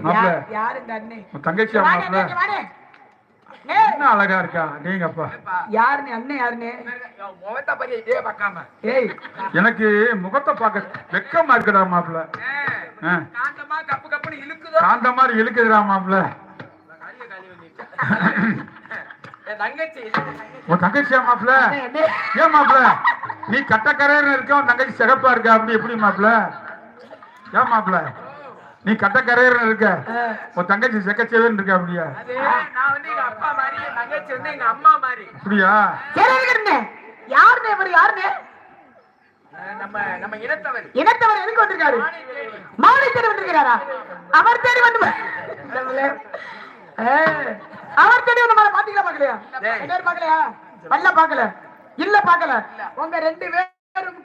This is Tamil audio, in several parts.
மாப்பிள யார்- யார் இந்த அண்ணே? உன் தங்கச்சியா வாடே, மாப்பிள வாடே, வாடே. ஏய், என்ன அழகா இருக்கா? நீங்கப்பா. யாருன்னு அண்ணன் யாருன்னு முகத்தை பத்தி இதே பார்க்காம. ஏய். எனக்கு முகத்தை பார்க்க வெக்கமா இருக்குடா மாப்பிள ஆ. காந்தமா கப்பு கப்புன்னு இழுக்குதோ? காந்த மாதிரி இழுக்குதுடா மாப்பிள கழிவு கழிவு நீட்ட. என் தங்கச்சி உன் தங்கச்சியா மாப்பிள அண்ணே, அண்ணே. ஏன் மாப்பிள நீ கட்டக்கரையர்னு இருக்க உன் தங்கச்சி சிகப்பா இருக்கா? அப்படி எப்படி மாப்பிள ஏன் மாப்பிள நீ கட்டக்கரையர்னு இருக்க. ஆ. உன் தங்கச்சி செக்கச்சேவன் இருக்க அப்படியா? அது நான் வந்து எங்க அப்பா மாதிரி என் தங்கச்சி வந்து எங்க அம்மா மாதிரி. அப்படியா? இவரு நம்ம நம்ம இனத்தவர். இனத்தவர் எதுக்கு வந்திருக்காரு? மானை தேடி. வந்திருக்கிறாரா? அவர் தேடி வந்து அவர் தேடி வந்து பாத்தீங்களா பாக்கலையா பாக்கலையா வல்ல பாக்கல இல்ல பாக்கல உங்க ரெண்டு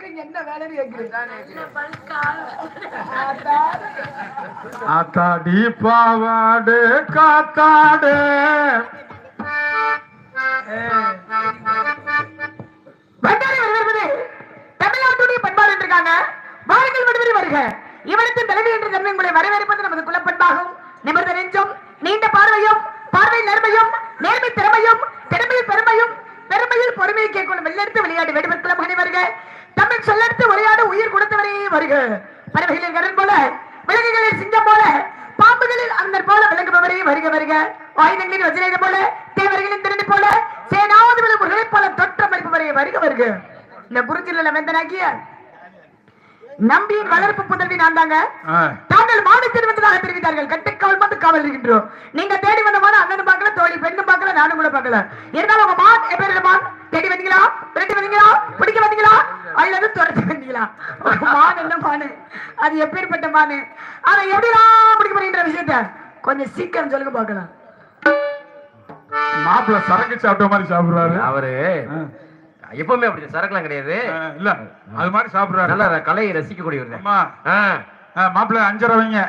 இங்க என்ன வேலைன்னு கேக்குறீங்க. ஆத்தாடி பாவாடு காத்தாடு. தமிழ்நாட்டுடைய பண்பாடு இருக்காங்க வாருங்கள் விடுமுறை வருக. இவரத்தின் தலைவி என்ற தன்மை உங்களை வரவேற்பது நமது குலப்பண்பாகும். நிமிர்ந்த நெஞ்சும் நீண்ட பார்வையும் பார்வை நேர்மையும் நேர்மை திறமையும் திறமையில் பெருமையும் பெருமையில் பொறுமையை கேட்கும் வெள்ளெடுத்து விளையாடு வெடிவெற்குளம் குலம் வருக. தமிழ் சொல்லெடுத்து உரையாட உயிர் கொடுத்தவரே வருக. பறவைகளின் கடன் போல போல தேவர்களின் திறனை போல போல வருக வருக. இந்த வெந்தனாக்கிய நம்பியின் வளர்ப்பு புதல்வி நான் தாங்க. ஆ, தாங்கள் மாநிலத்தில் வந்ததாக தெரிவித்தார்கள். கட்டுக்காவல் வந்து காவல் இருக்கின்றோம். நீங்க தேடி வந்த மான அண்ணனும் பார்க்கல தோழி பெண்ணும் பார்க்கல நானும் கூட பார்க்கல. இருந்தாலும் உங்க மான் என் பேர் என்ன மான்? தேடி வந்தீங்களா? விரட்டி வந்தீங்களா? பிடிக்க வந்தீங்களா? அல்லது துரத்தி வந்தீங்களா? மான் என்ன மானு? அது எப்பேற்பட்ட மானு? ஆனா எப்படிலாம் பிடிக்க போறீன்ற விஷயத்த கொஞ்சம் சீக்கிரம் சொல்லுங்க பார்க்கலாம். மாப்பிள சரக்கு சாப்பிட்ட மாதிரி சாப்பிடுறாரு. அவரு எப்பவுமே அப்படி சரக்குலாம் கிடையாது. இல்ல அது மாதிரி சாப்பிடுறாரு. நல்ல கலையை ரசிக்கக்கூடியவர் அம்மா. ஆ. ஆ, மாப்பிள அஞ்சரை வைங்க.